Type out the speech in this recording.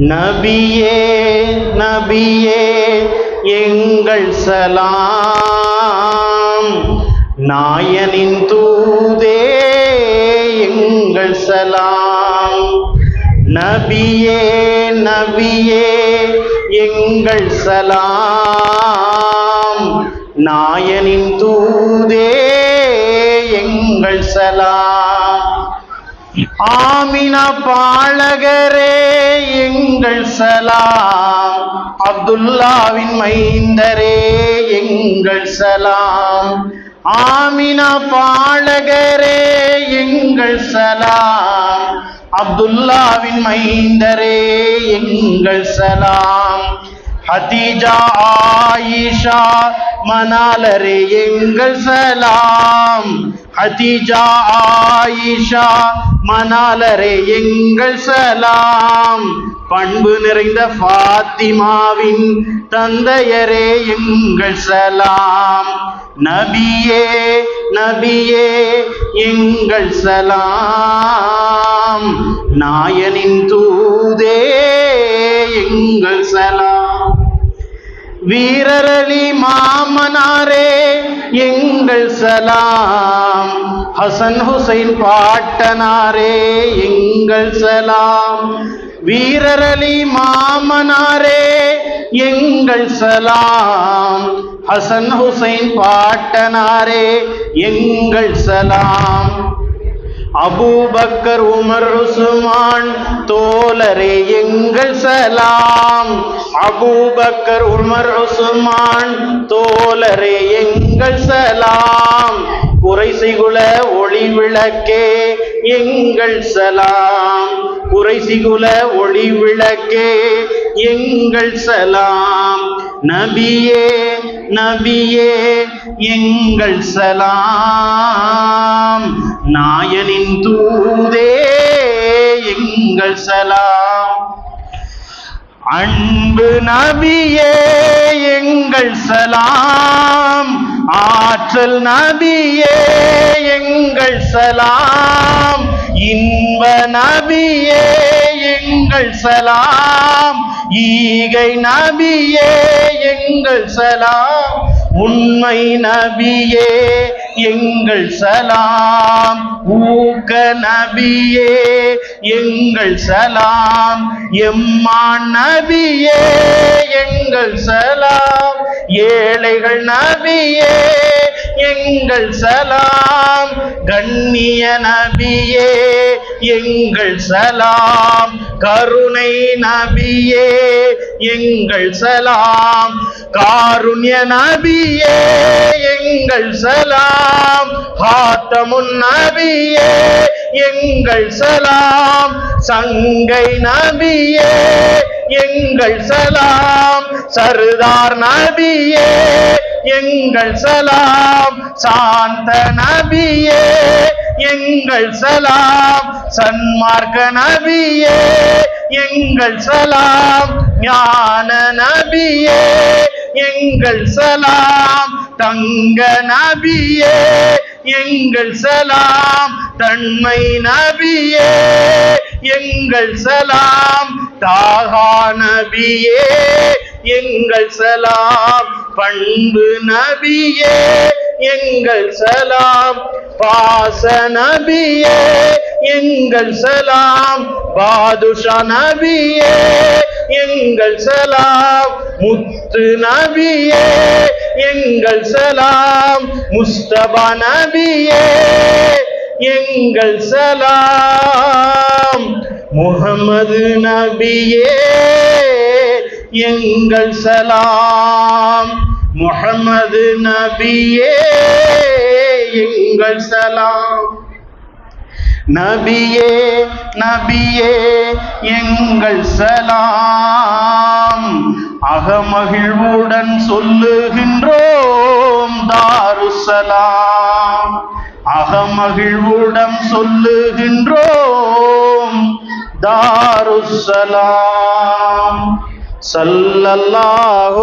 நபியே நபியே எங்கள் சலாம். நாயனின் தூதே எங்கள் சலாம். நபியே நபியே எங்கள் சலாம். நாயனின் தூதே எங்கள் சலாம். ஆமினா பாலகரே எங்கள் சலாம். அப்துல்லாவின் மைந்தரே எங்கள் சலாம். ஆமினா பாலகரே எங்கள் சலாம். அப்துல்லாவின் மைந்தரே எங்கள் சலாம். ஹதீஜா ஆயிஷா மணாலரே எங்கள் சலாம். ஹதீஜா ஆயிஷா மணாலரே எங்கள் சலாம். பண்பு நிறைந்த ஃபாத்திமாவின் தந்தையரே எங்கள் சலாம். நபியே நபியே எங்கள் சலாம். நாயனின் தூதே எங்கள் சலாம். வீரரளி மாம் சலாம். ஹசன் ஹுசைன் பாட்டனாரே எங்கள் சலாம். வீரரலி மாமனாரே எங்கள் சலாம். ஹசன் ஹுசைன் பாட்டனாரே எங்கள் சலாம். அபூபக்கர் உமர் உஸ்மான் தோழரே எங்கள் சலாம். அபூபக்கர் உமர் உஸ்மான் தோழரே எங்கள் சலாம். குறைசிகுல ஒளி விளக்கே எங்கள் சலாம். குறைசிகுல ஒளி விளக்கே. எங்கள் சலாம். நபியே நபியே எங்கள் சலாம். நாயனின் தூதே எங்கள் சலாம். அன்பு நபியே எங்கள் சலாம். ஆற்றல் நபியே எங்கள் சலாம். இன்ப நபியே எங்கள் சலாம். ஈகை நபியே எங்கள் சலாம். உண்மை நபியே எங்கள் சலாம். ஊக்க நபியே எங்கள் சலாம். எம்மா நபியே எங்கள் சலாம். ஏழைகள் நபியே எங்கள் சலாம் கண்ணிய நபியே எங்கள் சலாம் கருணை நபியே எங்கள் சலாம் காருண்ய நபியே எங்கள் சலாம் ஹாத்தமுன் நபியே எங்கள் சலாம் சங்கை நபியே எங்கள் சலாம் சர்தார் நபியே எங்கள் சலாம் சாந்த நபியே. எங்கள் சலாம் சன்மார்க்க நபியே. எங்கள் சலாம் ஞான நபியே. எங்கள் சலாம் தங்க நபியே. எங்கள் சலாம் தன்மை நபியே. எங்கள் சலாம் தாகா நபியே. எங்கள் சலாம். பண்பு நபியே எங்கள் சலாம். பாச நபியே எங்கள் சலாம். பாதுஷா நபியே எங்கள் சலாம். முத்து நபியே எங்கள் சலாம். முஸ்தபா நபியே எங்கள் சலாம். முகமது நபியே. எங்கள் சலாம். முகமது நபியே எங்கள் சலாம். நபியே நபியே எங்கள் சலாம். அகமகிழ்வுடன் சொல்லுகின்றோம் தாருசலாம். அகமகிழ்வுடன் சொல்லுகின்றோம் தாருசலாம். صلی اللہ